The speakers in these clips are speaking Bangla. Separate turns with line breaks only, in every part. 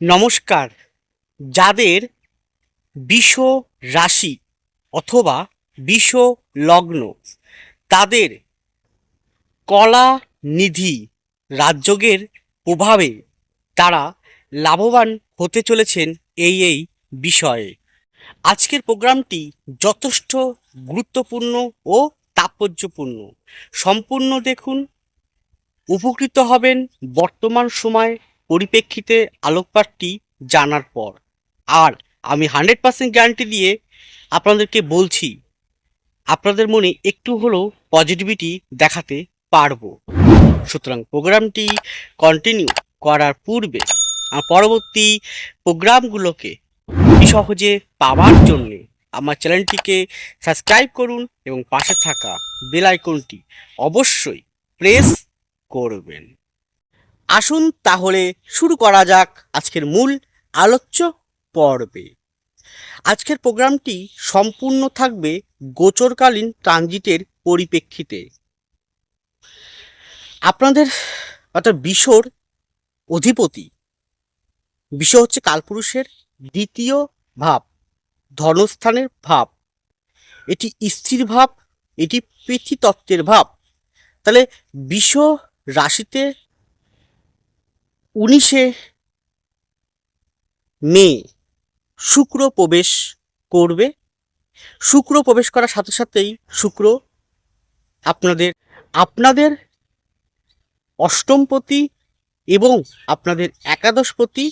নমস্কার। যাদের বিষ রাশি অথবা বিষ লগ্ন, তাদের কলা নিধি রাজযোগের প্রভাবে তারা লাভবান হতে চলেছেন এই এই বিষয়ে। আজকের প্রোগ্রামটি যথেষ্ট গুরুত্বপূর্ণ ও তাৎপর্যপূর্ণ। সম্পূর্ণ দেখুন, উপকৃত হবেন বর্তমান সময় পরিপ্রেক্ষিতে আলোকপাতটি জানার পর। আর আমি হান্ড্রেড পার্সেন্ট গ্যারান্টি দিয়ে আপনাদেরকে বলছি, আপনাদের মনে একটু হলেও পজিটিভিটি দেখাতে পারব। সুতরাং প্রোগ্রামটি কন্টিনিউ করার পূর্বে আর পরবর্তী প্রোগ্রামগুলোকে সহজে পাওয়ার জন্য আমার চ্যানেলটিকে সাবস্ক্রাইব করুন এবং পাশে থাকা বেল আইকনটি অবশ্যই প্রেস করবেন। আসুন তাহলে শুরু করা যাক আজকের মূল আলোচ্য পর্বে। আজকের প্রোগ্রামটি সম্পূর্ণ থাকবে গোচরকালীন ট্রানজিটের পরিপ্রেক্ষিতে। আপনাদের অর্থাৎ বিশ্বর অধিপতি বিশ্ব হচ্ছে কালপুরুষের দ্বিতীয় ভাব, ধনস্থানের ভাব। এটি স্থির ভাব, এটি পৃথিতত্ত্বের ভাব। তাহলে বিশ্ব রাশিতে উনিশে মে শুক্র প্রবেশ করবে। শুক্র প্রবেশ করার সাথে সাথেই শুক্র আপনাদের আপনাদের অষ্টমপতি এবং আপনাদের একাদশপতি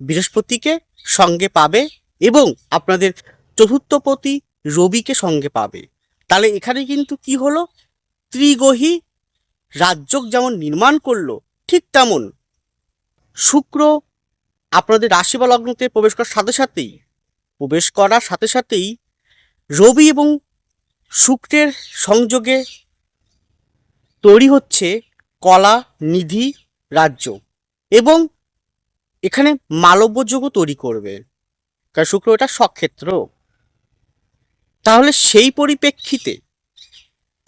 বৃহস্পতিকে সঙ্গে পাবে এবং আপনাদের চতুর্থপতি রবিকে সঙ্গে পাবে। তাহলে এখানে কিন্তু কি হলো? ত্রিগহী রাজ্যক যেমন নির্মাণ করল, ঠিক তেমন শুক্র আপনাদের রাশি বা লগ্নতে প্রবেশ করার সাথে সাথেই, প্রবেশ করার সাথে সাথেই রবি এবং শুক্রের সংযোগে তৈরি হচ্ছে কলা নিধি রাজ্য এবং এখানে মালব্যযোগও তৈরি করবে। কারণ শুক্র এটা সক্ষেত্র। তাহলে সেই পরিপ্রেক্ষিতে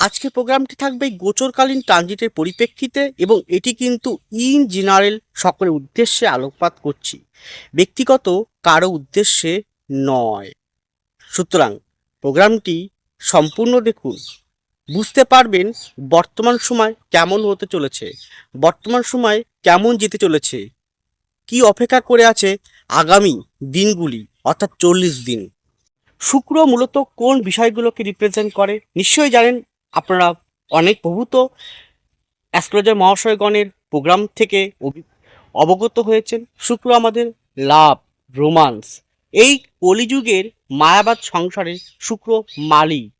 আজকের প্রোগ্রামটি থাকবে গোচরকালীন ট্রানজিটের পরিপ্রেক্ষিতে এবং এটি কিন্তু ইন জেনারেল সকলের উদ্দেশ্যে আলোকপাত করছি। ব্যক্তিগত কারও উদ্দেশ্যে নয়। সুতরাং প্রোগ্রামটি সম্পূর্ণ দেখুন। বুঝতে পারবেন বর্তমান সময় কেমন হতে চলেছে, বর্তমান সময় কেমন যেতে চলেছে, কি অপেক্ষা করে আছে আগামী দিনগুলি, অর্থাৎ চল্লিশ দিন। শুক্র মূলত কোন বিষয়গুলোকে রিপ্রেজেন্ট করে? নিশ্চয়ই জানেন আপনারা অনেক প্রভূত অ্যাস্ট্রোলজার মহাশয়গণের প্রোগ্রাম থেকে অবগত হয়েছেন। শুক্র আমাদের লাভ, রোমান্স। এই কলিযুগের মায়াবাদ সংসারে শুক্র মালি।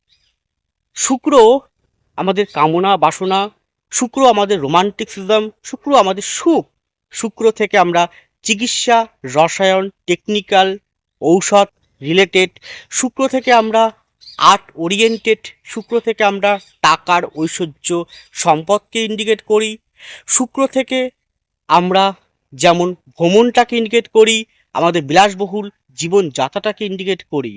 শুক্র আমাদের কামনা, বাসনা। শুক্র আমাদের রোমান্টিকসিজম শুক্র আমাদের সুখ। শুক্র থেকে আমরা চিকিৎসা, রসায়ন, টেকনিক্যাল, ঔষধ রিলেটেড শুক্র থেকে আমরা আর্ট ওরিয়েন্টেড শুক্র থেকে আমরা টাকার ঐশ্বর্য সম্পদকে ইন্ডিকেট করি। শুক্র থেকে আমরা যেমন ভ্রমণটাকে ইন্ডিকেট করি, আমাদের বিলাসবহুল জীবনযাত্রাটাকে ইন্ডিকেট করি।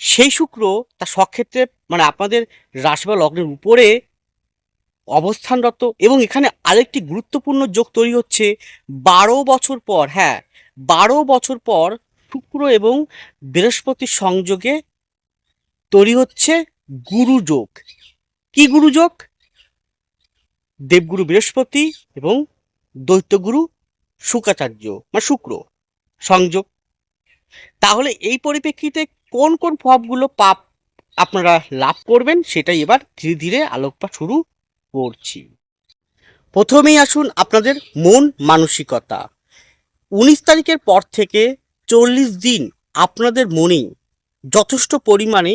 সেই শুক্র তার সক্ষেত্রে মানে আপনাদের রাশি বা লগ্নের উপরে অবস্থানরত এবং এখানে আরেকটি গুরুত্বপূর্ণ যোগ তৈরি হচ্ছে বারো বছর পর হ্যাঁ বারো বছর পর শুক্র এবং বৃহস্পতির সংযোগে তৈরি হচ্ছে গুরু যোগ। কি গুরু যোগ? দেবগুরু বৃহস্পতি এবং দৈত্যগুরু শুকাচার্য মানে শুক্র সংযোগ। তাহলে এই পরিপ্রেক্ষিতে কোন কোন প্রভাবগুলো পাপ আপনারা লাভ করবেন সেটাই এবার ধীরে ধীরে আলোকপাত শুরু করছি। প্রথমেই আসুন আপনাদের মন মানসিকতা। উনিশ তারিখের পর থেকে চল্লিশ দিন আপনাদের মনে যথেষ্ট পরিমাণে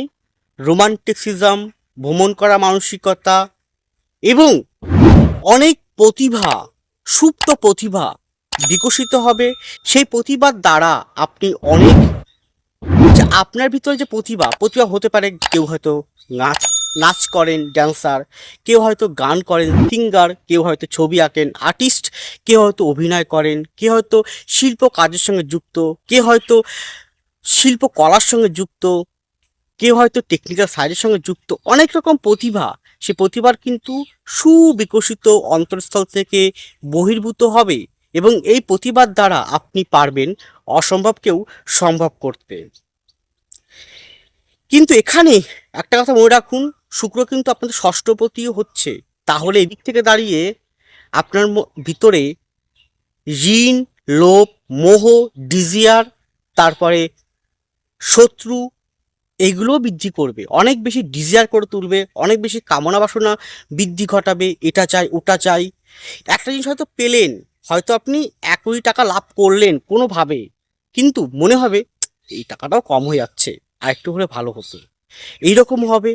রোমান্টিসিজম, ভ্রমণ করা মানসিকতা এবং অনেক প্রতিভা, সুপ্ত প্রতিভা বিকশিত হবে। সেই প্রতিভার দ্বারা আপনি অনেক আপনার ভিতরে যে প্রতিভা প্রতিভা হতে পারে কেউ হয়তো নাচ নাচ করেন ড্যান্সার কেউ হয়তো গান করেন সিঙ্গার কেউ হয়তো ছবি আঁকেন আর্টিস্ট কেউ হয়তো অভিনয় করেন, কেউ হয়তো শিল্প কাজের সঙ্গে যুক্ত, কেউ হয়তো শিল্প কলার সঙ্গে যুক্ত, কেউ হয়তো টেকনিক্যাল সাইডের সঙ্গে যুক্ত। অনেক রকম প্রতিভা। সে প্রতিভার কিন্তু সুবিকশিত অন্তরস্থল থেকে বহির্ভূত হবে এবং এই প্রতিবাদ দ্বারা আপনি পারবেন অসম্ভবকেও সম্ভব করতে। কিন্তু এখানে একটা কথা মনে রাখুন শুক্র কিন্তু আপনাদের ষষ্ঠপতিও হচ্ছে। তাহলে এদিক থেকে দাঁড়িয়ে আপনার ভিতরে ঋণ, লোভ, মোহ, ডিজিয়ার, তারপরে শত্রু এগুলো বৃদ্ধি করবে। অনেক বেশি ডিজিয়ার করে তুলবে, অনেক বেশি কামনা বাসনা বৃদ্ধি ঘটাবে, এটা চাই, ওটা চাই। একটা জিনিস হয়তো পেলেন, হয়তো আপনি এক কোটি টাকা লাভ করলেন কোনোভাবে, কিন্তু মনে হবে, এই টাকাটাও কম হয়ে যাচ্ছে আর একটু হলে ভালো হতো। এইরকম হবে।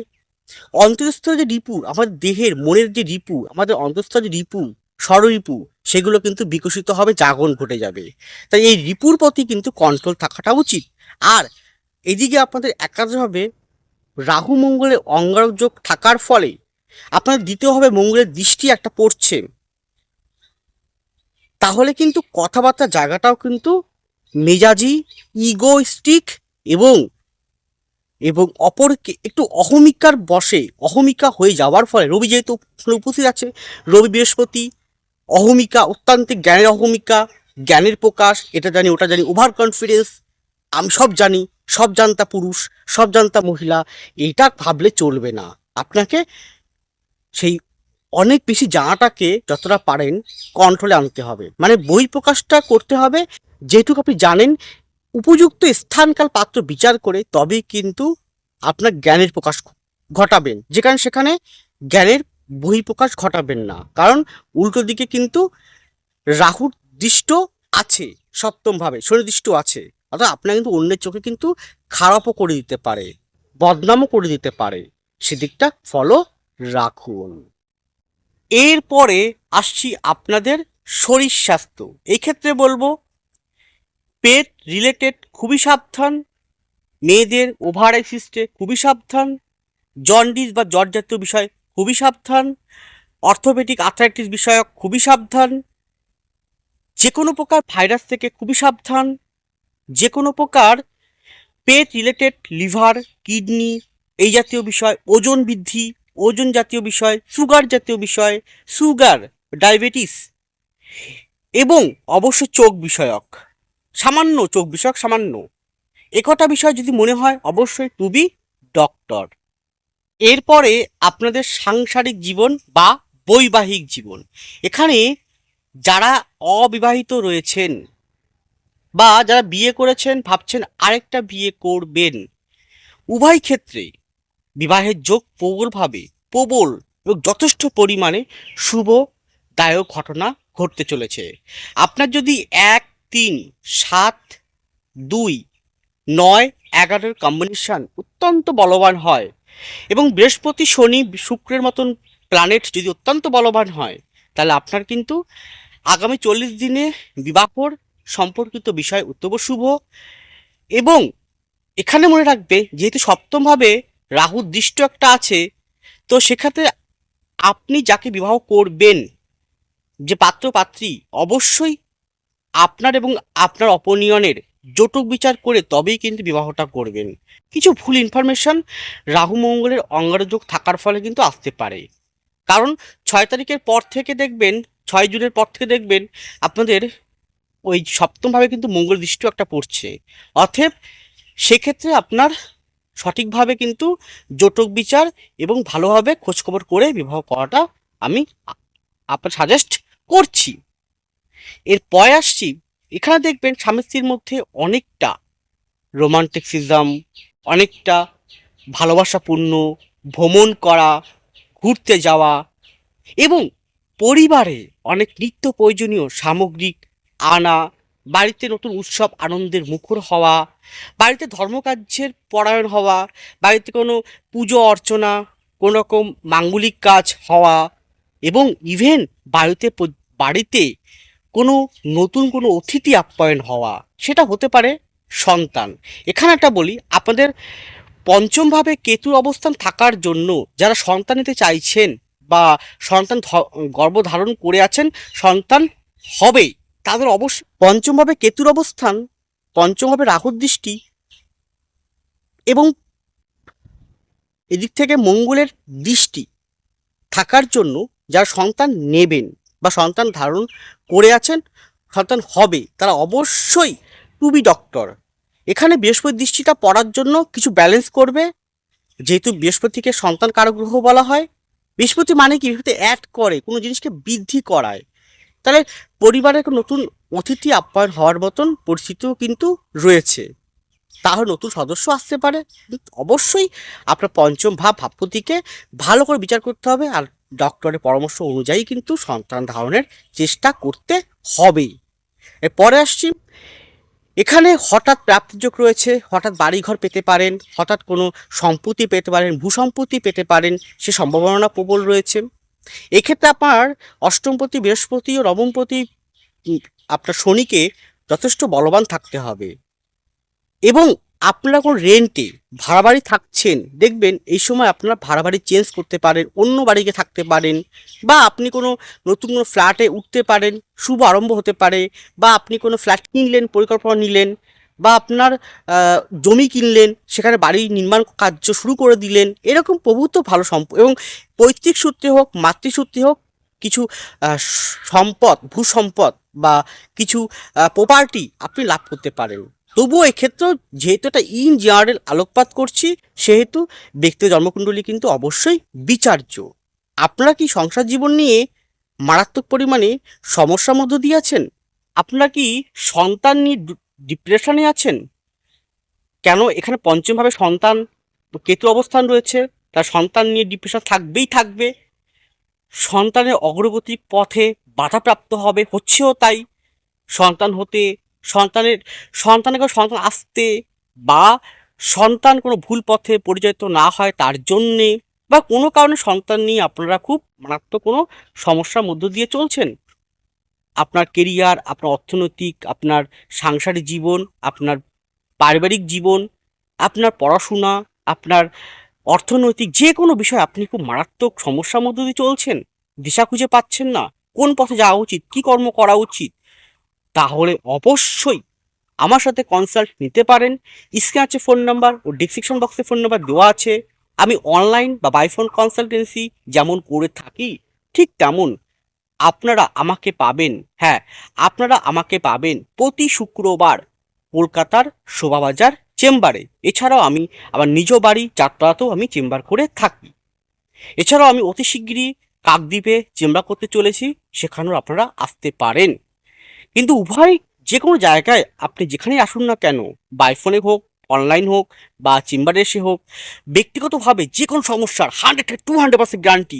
অন্তঃস্থ যে রিপু, আমাদের দেহের, মনের যে রিপু, আমাদের অন্তঃস্থ যে রিপু ষড়রিপু সেগুলো কিন্তু বিকশিত হবে, জাগরণ ঘটে যাবে। তাই এই রিপুর প্রতি কিন্তু কন্ট্রোল থাকাটা উচিত। আর এদিকে আপনাদের একাদশভাবে রাহু মঙ্গলের অঙ্গারক যোগ থাকার ফলে আপনার দ্বিতীয়ভাবে মঙ্গলের দৃষ্টি একটা পড়ছে। তাহলে কিন্তু কথাবার্তা জায়গাটাও কিন্তু মেজাজি ইগোস্টিক এবং এবং অপরকে একটু অহমিকার বসে, অহমিকা হয়ে যাওয়ার ফলে রবি যেহেতু উপস্থিত আছে, রবি বৃহস্পতি, অহমিকা অত্যান্তিক জ্ঞানের অহমিকা, জ্ঞানের প্রকাশ, এটা জানি, ওটা জানি ওভার কনফিডেন্স আমি সব জানি, সব জানতা পুরুষ, সব জানতা মহিলা এটা ভাবলে চলবে না। আপনাকে সেই অনেক বেশি জানাটাকে যতটা পারেন কন্ট্রোলে আনতে হবে। মানে বই প্রকাশটা করতে হবে, যেটুকু আপনি জানেন উপযুক্ত স্থানকাল পাত্র বিচার করে তবেই কিন্তু আপনার জ্ঞানের প্রকাশ ঘটাবেন। যেখানে সেখানে জ্ঞানের বহিঃপ্রকাশ ঘটাবেন না। কারণ উল্টো দিকে কিন্তু রাহুর দৃষ্ট আছে, সপ্তমভাবে সুনির্দিষ্ট আছে। অর্থাৎ আপনার কিন্তু অন্যের চোখে কিন্তু খারাপও করে দিতে পারে, বদনামও করে দিতে পারে। সেদিকটা ফলো রাখুন। এরপরে আসছি আপনাদের শরীর স্বাস্থ্য। এই ক্ষেত্রে বলব পেট রিলেটেড খুবই সাবধান, মেয়েদের ওভার সিস্টে খুবই সাবধান জন্ডিস বা জ্বর জাতীয় বিষয় খুবই সাবধান অর্থোপেডিক আর্থ্রাইটিস বিষয়ক খুবই সাবধান যে কোনো প্রকার ভাইরাস থেকে খুবই সাবধান যে কোনো প্রকার পেট রিলেটেড লিভার কিডনি এই জাতীয় বিষয়, ওজন বৃদ্ধি, ওজন জাতীয় বিষয় সুগার জাতীয় বিষয় সুগার ডায়াবেটিস এবং অবশ্য চোখ বিষয়ক। সামান্য, চোখ বিষয়ক সামান্য। একটা বিষয় যদি মনে হয়, অবশ্যই বি ডক্টর এরপরে আপনাদের সাংসারিক জীবন বা বৈবাহিক জীবন। এখানে যারা অবিবাহিত রয়েছেন বা যারা বিয়ে করেছেন, ভাবছেন আরেকটা বিয়ে করবেন, উভয় ক্ষেত্রে বিবাহের যোগ প্রবলভাবে, প্রবল এবং যথেষ্ট পরিমাণে শুভদায়ক ঘটনা ঘটতে চলেছে। আপনার যদি এক তিন, সাত, দুই, নয়, এগারোর কম্বিনেশন অত্যন্ত বলবান হয় এবং বৃহস্পতি, শনি, শুক্রের মতন প্ল্যানেট যদি অত্যন্ত বলবান হয়, তাহলে আপনার কিন্তু আগামী চল্লিশ দিনে বিবাহর সম্পর্কিত বিষয় অত্যন্ত শুভ এবং এখানে মনে রাখবে, যেহেতু সপ্তমভাবে রাহুর দৃষ্ট একটা আছে, তো সেক্ষেত্রে আপনি যাকে বিবাহ করবেন, যে পাত্র পাত্রী অবশ্যই আপনার এবং আপনার অপনিয়নের জটক বিচার করে তবেই কিন্তু বিবাহটা করবেন। কিছু ভুল ইনফরমেশন রাহু মঙ্গলের অঙ্গারযোগ থাকার ফলে কিন্তু আসতে পারে। কারণ ছয় তারিখের পর থেকে দেখবেন, ছয় জুনের পর থেকে দেখবেন আপনাদের ওই সপ্তমভাবে কিন্তু মঙ্গল দৃষ্টিও একটা পড়ছে। অতএব সেক্ষেত্রে আপনার সঠিকভাবে কিন্তু জটক বিচার এবং ভালোভাবে খোঁজখবর করে বিবাহ করাটা আমি আপনার সাজেস্ট করছি। এরপরে আসছি। এখানে দেখবেন স্বামী স্ত্রীর মধ্যে অনেকটা রোমান্টিকসিজম অনেকটা ভালোবাসাপূর্ণ, ভ্রমণ করা, ঘুরতে যাওয়া এবং পরিবারে অনেক নিত্য প্রয়োজনীয় সামগ্রিক আনা, বাড়িতে নতুন উৎসব আনন্দের মুখর হওয়া, বাড়িতে ধর্মকার্যের পরায়ণ হওয়া, বাড়িতে কোনো পুজো অর্চনা কোনো রকম মাঙ্গলিক কাজ হওয়া এবং ইভেন বাড়িতে বাড়িতে কোনো নতুন কোনো অতিথি আপ্যায়ন হওয়া, সেটা হতে পারে সন্তান। এখানে একটা বলি, আপনাদের পঞ্চমভাবে কেতুর অবস্থান থাকার জন্য যারা সন্তান নিতে চাইছেন বা সন্তান গর্ভধারণ করে আছেন, সন্তান হবে তাদের অবশ্য, পঞ্চমভাবে কেতুর অবস্থান, পঞ্চমভাবে রাহুর দৃষ্টি এবং এদিক থেকে মঙ্গলের দৃষ্টি থাকার জন্য যারা সন্তান নেবেন। বা সন্তান ধারণ করে আছেন, সন্তান হবে, তারা অবশ্যই টু বি ডক্টর এখানে বৃহস্পতি দৃষ্টিটা পড়ার জন্য কিছু ব্যালেন্স করবে। যেহেতু বৃহস্পতিকে সন্তান কারগ্রহ বলা হয়, বৃহস্পতি মানে কি? বৃহস্পতি অ্যাড করে, কোনো জিনিসকে বৃদ্ধি করায়। তাহলে পরিবারের নতুন অতিথি আপ্যায়ন হওয়ার মতন পরিস্থিতিও কিন্তু রয়েছে। তাহলে নতুন সদস্য আসতে পারে। অবশ্যই আপনার পঞ্চম ভাব, ভাবপতিকে ভালো করে বিচার করতে হবে আর ডক্টরের পরামর্শ অনুযায়ী কিন্তু সন্তান ধারণের চেষ্টা করতে হবেই। এরপরে আসছি। এখানে হঠাৎ প্রাপ্তিযোগ রয়েছে, হঠাৎ বাড়িঘর পেতে পারেন, হঠাৎ কোনো সম্পত্তি পেতে পারেন, ভূসম্পত্তি পেতে পারেন, সে সম্ভাবনা প্রবল রয়েছে। এক্ষেত্রে আপনার অষ্টমপতি, বৃহস্পতি ও নবমপতি আপনার শনিকে যথেষ্ট বলবান থাকতে হবে। এবং আপনারা কোনো রেন্টে ভাড়া বাড়ি থাকছেন, দেখবেন এই সময় আপনারা ভাড়া বাড়ি চেঞ্জ করতে পারেন, অন্য বাড়িতে থাকতে পারেন বা আপনি কোনো নতুন কোনো ফ্ল্যাটে উঠতে পারেন, শুভ আরম্ভ হতে পারে বা আপনি কোনো ফ্ল্যাট কিনলেন, পরিকল্পনা নিলেন বা আপনার জমি কিনলেন, সেখানে বাড়ি নির্মাণ কার্য শুরু করে দিলেন, এরকম প্রভূত ভালো সম্প, এবং পৈতৃক সূত্রে হোক মাতৃসূত্রে হোক, কিছু সম্পদ ভূসম্পদ বা কিছু প্রপার্টি আপনি লাভ করতে পারেন। তবুও এক্ষেত্রেও যেহেতু এটা ইন জেনারেল আলোকপাত করছি, সেহেতু ব্যক্তি জন্মকুণ্ডলী কিন্তু অবশ্যই বিচার্য। আপনারা কি সংসার জীবন নিয়ে মারাত্মক পরিমাণে সমস্যার মধ্য দিয়ে আছেন? আপনারা কি সন্তান নিয়ে ডিপ্রেশনে আছেন? কেন এখানে পঞ্চমভাবে সন্তান কেতু অবস্থান রয়েছে, তার সন্তান নিয়ে ডিপ্রেশন থাকবেই থাকবে। সন্তানের অগ্রগতির পথে বাধাপ্রাপ্ত হবে, হচ্ছেও তাই। সন্তান হতে সন্তানের কোনো সন্তান আসতে বা সন্তান কোনো ভুল পথে পরিচালিত না হয় তার জন্যে বা কোনো কারণে সন্তান নিয়ে আপনারা খুব মারাত্মক কোনো সমস্যার মধ্য দিয়ে চলছেন। আপনার কেরিয়ার আপনার অর্থনৈতিক, আপনার সাংসারিক জীবন, আপনার পারিবারিক জীবন, আপনার পড়াশোনা, আপনার অর্থনৈতিক যে কোনো বিষয় আপনি খুব মারাত্মক সমস্যার মধ্য দিয়ে চলছেন। দিশা খুঁজে পাচ্ছেন না। কোন পথে যাওয়া উচিত? কী কর্ম করা উচিত? তাহলে অবশ্যই আমার সাথে কনসাল্ট নিতে পারেন। স্ক্রিনে আছে ফোন নাম্বার ও ডিসক্রিপশন বক্সে ফোন নাম্বার দেওয়া আছে। আমি অনলাইন বা বাই ফোন কনসালটেন্সি যেমন করে থাকি, ঠিক তেমন আপনারা আমাকে পাবেন। হ্যাঁ আপনারা আমাকে পাবেন প্রতি শুক্রবার কলকাতার শোভাবাজার চেম্বারে। এছাড়াও আমি আমার নিজ বাড়ি যাত্রাতেও আমি চেম্বার করে থাকি। এছাড়াও আমি অতি শিগগিরই কাকদ্বীপে চেম্বার করতে চলেছি, সেখানেও আপনারা আসতে পারেন। কিন্তু উভয় যে কোনো জায়গায় আপনি যেখানেই আসুন না কেন বাই ফোনে হোক অনলাইন হোক, বা চেম্বারে এসে হোক, ব্যক্তিগতভাবে যে কোনো সমস্যার hundred to hundred percent guarantee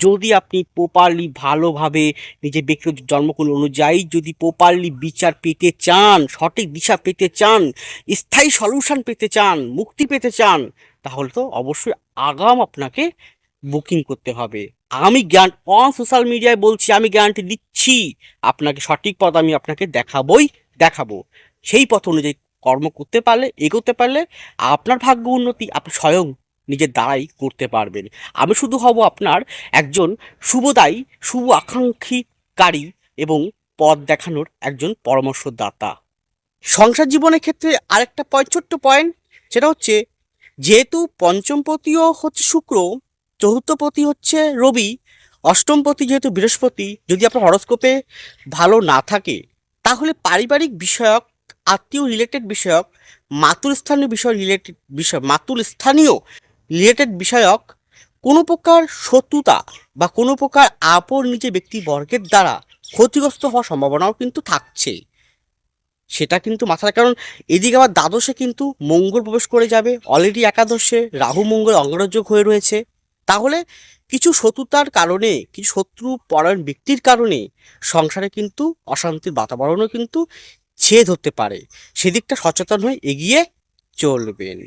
যদি আপনি প্রপারলি ভালোভাবে নিজের ব্যক্তিগত জন্মকুল অনুযায়ী যদি প্রপারলি বিচার পেতে চান, সঠিক দিশা পেতে চান, স্থায়ী সলিউশন পেতে চান, মুক্তি পেতে চান, তাহলে তো অবশ্যই আগাম আপনাকে বুকিং করতে হবে। আমি জ্ঞান অন সোশ্যাল মিডিয়ায় বলছি, আমি গ্যারান্টি দিচ্ছি, আপনাকে সঠিক পথ আমি আপনাকে দেখাবই, দেখাবো। সেই পথ অনুযায়ী কর্ম করতে পারলে, এগোতে পারলে আপনার ভাগ্য উন্নতি আপনি স্বয়ং নিজের দ্বারাই করতে পারবেন। আমি শুধু হব আপনার একজন শুভদায়ী, শুভ আকাঙ্ক্ষীকারী এবং পথ দেখানোর একজন পরামর্শদাতা। সংসার জীবনের ক্ষেত্রে আরেকটা ছোট্ট পয়েন্ট সেটা হচ্ছে, যেহেতু পঞ্চমপতিও হচ্ছে শুক্র চতুর্থপতি হচ্ছে রবি অষ্টমপতি যেহেতু বৃহস্পতি, যদি আপনার হরস্কোপে ভালো না থাকে, তাহলে পারিবারিক বিষয়ক, আত্মীয় রিলেটেড বিষয়ক, মাতুল স্থানীয় বিষয় রিলেটেড বিষয়, মাতুল স্থানীয় রিলেটেড বিষয়ক কোনো প্রকার শত্রুতা বা কোনো প্রকার আপর নিজে ব্যক্তিবর্গের দ্বারা ক্ষতিগ্রস্ত হওয়ার সম্ভাবনাও কিন্তু থাকছে। সেটা কিন্তু মাথায় কারণ এদিকে আবার দ্বাদশে কিন্তু মঙ্গল প্রবেশ করে যাবে। অলরেডি একাদশে রাহু মঙ্গল অঙ্গরাজ্য হয়ে রয়েছে। তাহলে কিছু শত্রুতার কারণে, কিছু শত্রু পরায়ণ ব্যক্তির কারণে সংসারে কিন্তু অশান্তির বাতাবরণও কিন্তু ছেদ হতে পারে। সেদিকটা সচেতন হয়ে এগিয়ে চলবেন।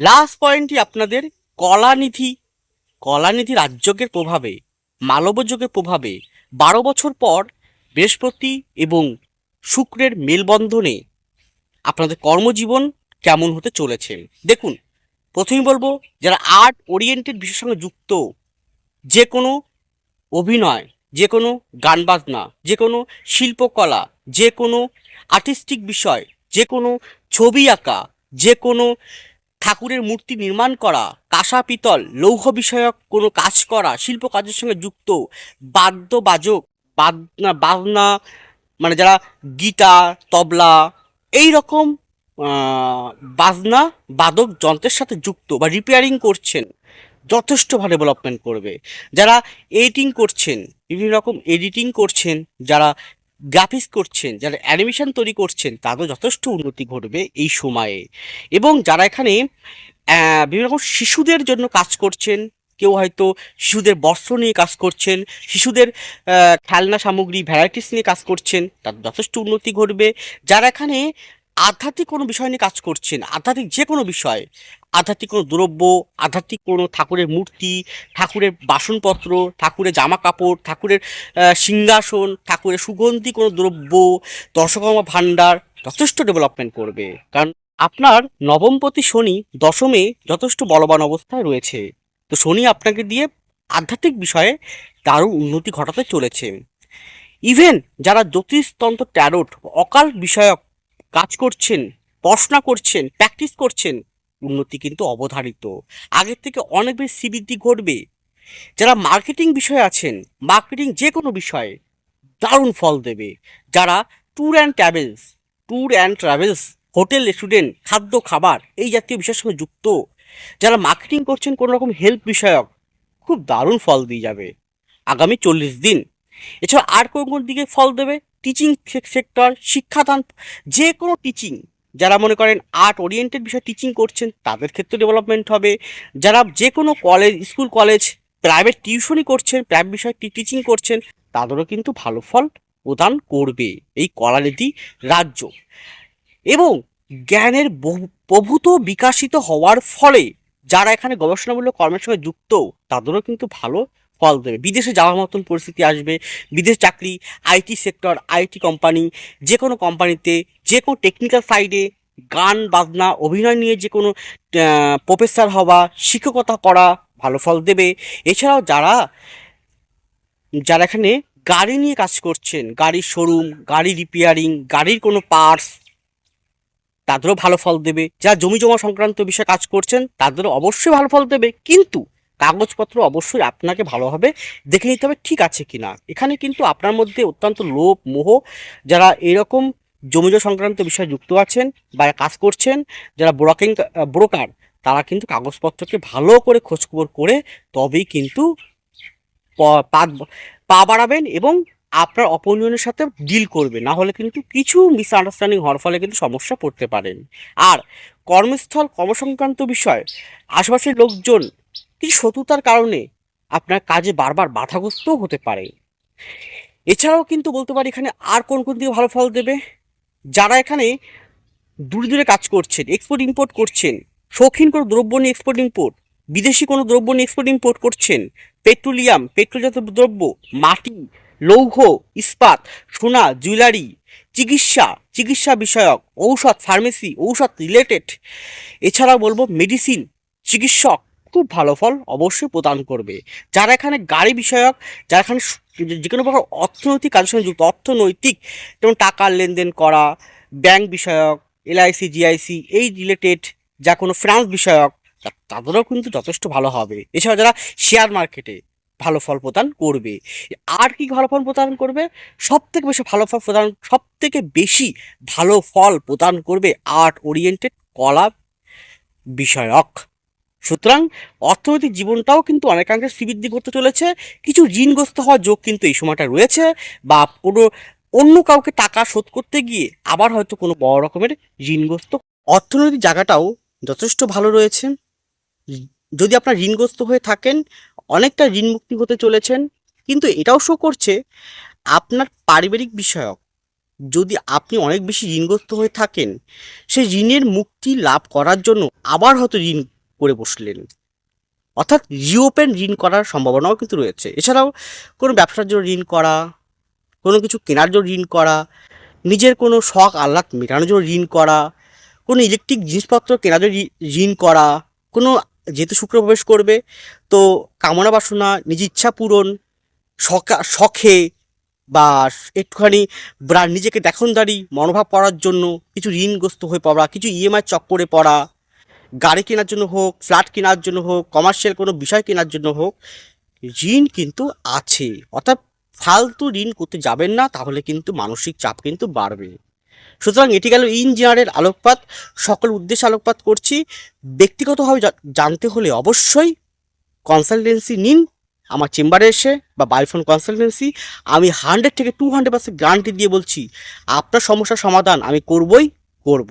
লাস্ট পয়েন্টটি আপনাদের কলানিধি। কলানিধি রাজযোগের প্রভাবে, মালবযোগের প্রভাবে বারো বছর পর বৃহস্পতি এবং শুক্রের মেলবন্ধনে আপনাদের কর্মজীবন কেমন হতে চলেছে। দেখুন প্রথমে বলব, যারা আর্ট ওরিয়েন্টেড বিষয়ের সঙ্গে যুক্ত, যে কোনো অভিনয়, যে কোনো গান বাজনা, যে কোনো শিল্পকলা, যে কোনো আর্টিস্টিক বিষয়, যে কোনো ছবি আঁকা, যে কোনো ঠাকুরের মূর্তি নির্মাণ করা, কাঁসা পিতল, লৌহ বিষয়ক কোনো কাজ করা, শিল্প কাজের সঙ্গে যুক্ত, বাদ্যবাজক, বাজনা বাজনা মানে যারা গিটার, তবলা এই রকম বাজনা বাদক যন্ত্রের সাথে যুক্ত বা রিপেয়ারিং করছেন, যথেষ্ট ভালো ডেভেলপমেন্ট করবে। যারা এডিটিং করছেন, বিভিন্ন রকম এডিটিং করছেন, যারা গ্রাফিক্স করছেন, যারা অ্যানিমেশন তৈরি করছেন, তাদের যথেষ্ট উন্নতি ঘটবে এই সময়ে। এবং যারা এখানে বিভিন্ন রকম শিশুদের জন্য কাজ করছেন, কেউ হয়তো শিশুদের বস্ত্র নিয়ে কাজ করছেন, শিশুদের খেলনা সামগ্রী ভ্যারাইটিস নিয়ে কাজ করছেন তার যথেষ্ট উন্নতি ঘটবে। যারা এখানে আধ্যাত্মিক কোনো বিষয় নিয়ে কাজ করছেন আধ্যাত্মিক যে কোনো বিষয়, আধ্যাত্মিক কোনো দ্রব্য, আধ্যাত্মিক কোনো ঠাকুরের মূর্তি, ঠাকুরের বাসনপত্র, ঠাকুরের জামা কাপড় ঠাকুরের সিংহাসন, ঠাকুরের সুগন্ধি কোনো দ্রব্য দর্শকর্মা ভাণ্ডার যথেষ্ট ডেভেলপমেন্ট করবে। কারণ আপনার নবমপতি শনি দশমে যথেষ্ট বলবান অবস্থায় রয়েছে। তো শনি আপনাকে দিয়ে আধ্যাত্মিক বিষয়ে দারুণ উন্নতি ঘটাতে চলেছে। ইভেন যারা জ্যোতিষতন্ত্র ট্যারোট অকাল বিষয়ক কাজ করছেন, পড়াশোনা করছেন প্র্যাকটিস করছেন, উন্নতি কিন্তু অবধারিত। আগের থেকে অনেক বেশি শ্রীবৃদ্ধি ঘটবে। যারা মার্কেটিং বিষয়ে আছেন মার্কেটিং যে কোনো বিষয়ে, দারুণ ফল দেবে। যারা tour and travels tour and travels hotel restaurant খাদ্য, খাবার, এই জাতীয় বিষয়ের সঙ্গে যুক্ত, যারা মার্কেটিং করছেন কোনো রকম হেল্প বিষয়ক, খুব দারুণ ফল দিয়ে যাবে। আগামী চল্লিশ দিন। এছাড়া আর কোন কোন দিকে ফল দেবে? টিচিং সেক্টর শিক্ষাদান, যে কোনো টিচিং যারা মনে করেন আর্ট ওরিয়েন্টেড বিষয়ে টিচিং করছেন, তাদের ক্ষেত্রে ডেভেলপমেন্ট হবে। যারা যে কোনো কলেজ স্কুল কলেজ প্রাইভেট টিউশনই করছেন প্রাইভেট বিষয়ে টিচিং করছেন, তাদেরও কিন্তু ভালো ফল প্রদান করবে এই কলানিধি রাজ্য। এবং জ্ঞানের প্রভূত বিকাশিত হওয়ার ফলে যারা এখানে গবেষণামূলক কর্মের সঙ্গে যুক্ত, তাদেরও কিন্তু ভালো ফল দেবে। বিদেশে যাওয়ার মতন পরিস্থিতি আসবে। বিদেশ চাকরি, আইটি সেক্টর, আইটি কোম্পানি যে কোনো কোম্পানিতে যে কোনো টেকনিক্যাল সাইডে গান, বাজনা, অভিনয় নিয়ে যে কোনো প্রফেসর হওয়া, শিক্ষকতা করা ভালো ফল দেবে। এছাড়াও যারা যারা এখানে গাড়ি নিয়ে কাজ করছেন গাড়ির শোরুম গাড়ি রিপেয়ারিং গাড়ির কোনো পার্টস তাদেরও ভালো ফল দেবে। যারা জমি জমা সংক্রান্ত বিষয়ে কাজ করছেন, তাদেরও অবশ্যই ভালো ফল দেবে। কিন্তু কাগজপত্র অবশ্যই আপনাকে ভালোভাবে দেখে নিতে হবে ঠিক আছে কিনা। এখানে কিন্তু আপনার মধ্যে অত্যন্ত লোভ, মোহ, যারা এরকম জমিজ সংক্রান্ত বিষয়ে যুক্ত আছেন বা কাজ করছেন, যারা ব্রোকিং, ব্রোকার, তারা কিন্তু কাগজপত্রকে ভালো করে খোঁজখবর করে তবেই কিন্তু পা পা বাড়াবেন এবং আপনার অপনিয়নের সাথে ডিল করবে না হলে কিন্তু কিছু মিসআন্ডারস্ট্যান্ডিং হওয়ার ফলে কিন্তু সমস্যা পড়তে পারেন। আর কর্মস্থল কর্মসংক্রান্ত বিষয়, আশেপাশের লোকজন কিছু শত্রুতার কারণে আপনার কাজে বারবার বাধাগ্রস্তও হতে পারে। এছাড়াও কিন্তু বলতে পারি এখানে আর কোন কোন দিকে ভালো ফল দেবে? যারা এখানে দূরে দূরে কাজ করছেন এক্সপোর্ট ইম্পোর্ট করছেন, শৌখিন কোনো দ্রব্য নিয়ে এক্সপোর্ট ইম্পোর্ট বিদেশি কোনো দ্রব্য নিয়ে এক্সপোর্ট ইম্পোর্ট করছেন, পেট্রোলিয়াম, পেট্রোজাত দ্রব্য, মাটি, লৌহ, ইস্পাত, সোনা, জুয়েলারি, চিকিৎসা চিকিৎসা বিষয়ক, ঔষধ ফার্মেসি ঔষধ রিলেটেড এছাড়াও বলব মেডিসিন চিকিৎসক খুব ভালো ফল অবশ্যই প্রদান করবে। যারা এখানে গাড়ি বিষয়ক, যারা এখানে যে- কোনো প্রকার অর্থনৈতিক কাজের সঙ্গে যুক্ত, অর্থনৈতিক যেমন টাকার লেনদেন করা, ব্যাংক বিষয়ক, এলআইসি, জিআইসি, এই রিলেটেড যা কোনো ফিনান্স বিষয়ক তাদেরও কিন্তু যথেষ্ট ভালো হবে। এছাড়া যারা শেয়ার মার্কেটে ভালো ফল প্রদান করবে। আর কি ভালো ফল প্রদান করবে? সব থেকে বেশি ভালো ফল প্রদান সব থেকে বেশি ভালো ফল প্রদান করবে আর্ট ওরিয়েন্টেড কলা বিষয়ক। সুতরাং অর্থনৈতিক জীবনটাও কিন্তু অনেকাংশে শ্রীবৃদ্ধি করতে চলেছে। কিছু ঋণগ্রস্ত হওয়ার যোগ কিন্তু এই সময়টা রয়েছে বা কোনো অন্য কাউকে টাকা শোধ করতে গিয়ে আবার হয়তো কোনো বড় রকমের ঋণগ্রস্ত। অর্থনৈতিক জায়গাটাও যথেষ্ট ভালো রয়েছে। যদি আপনার ঋণগ্রস্ত হয়ে থাকেন, অনেকটা ঋণ মুক্তি হতে চলেছেন, কিন্তু এটাও শো করছে আপনার পারিবারিক বিষয়ক। যদি আপনি অনেক বেশি ঋণগ্রস্ত হয়ে থাকেন, সেই ঋণের মুক্তি লাভ করার জন্য আবার হয়তো ঋণ করে বসলেন। অর্থাৎ রিওপেন ঋণ করার সম্ভাবনাও কিন্তু রয়েছে। এছাড়াও কোনো ব্যবসার জন্য ঋণ করা, কোনো কিছু কেনার জন্য ঋণ করা, নিজের কোনো শখ, আহ্লাদ মেটানোর জন্য ঋণ করা, কোনো ইলেকট্রিক জিনিসপত্র কেনার জন্য ঋণ করা, কোনো যেহেতু শুক্র প্রবেশ করবে, তো কামনা বাসনা নিজের ইচ্ছা পূরণ, শখা বা একটুখানি নিজেকে দেখনদারি, মনোভাব করার জন্য কিছু ঋণগ্রস্ত হয়ে পড়া, কিছু ইএমআই চক্করে পড়া গাড়ি কেনার জন্য হোক ফ্ল্যাট কেনার জন্য হোক কমার্শিয়াল কোনো বিষয় কেনার জন্য হোক, ঋণ কিন্তু আছে। অর্থাৎ ফালতু ঋণ করতে যাবেন না, তাহলে কিন্তু মানসিক চাপ কিন্তু বাড়বে। সুতরাং এটি গেল ইঞ্জিনিয়ারের আলোকপাত। সকল উদ্দেশ্যে আলোকপাত করছি। ব্যক্তিগতভাবে জানতে হলে অবশ্যই কনসালটেন্সি নিন। আমার চেম্বারে এসে বা বাইফোন কনসালটেন্সি আমি হান্ড্রেড থেকে টু হান্ড্রেড পার্সেন্ট গ্যারান্টি দিয়ে বলছি, আপনার সমস্যার সমাধান আমি করবই, করব।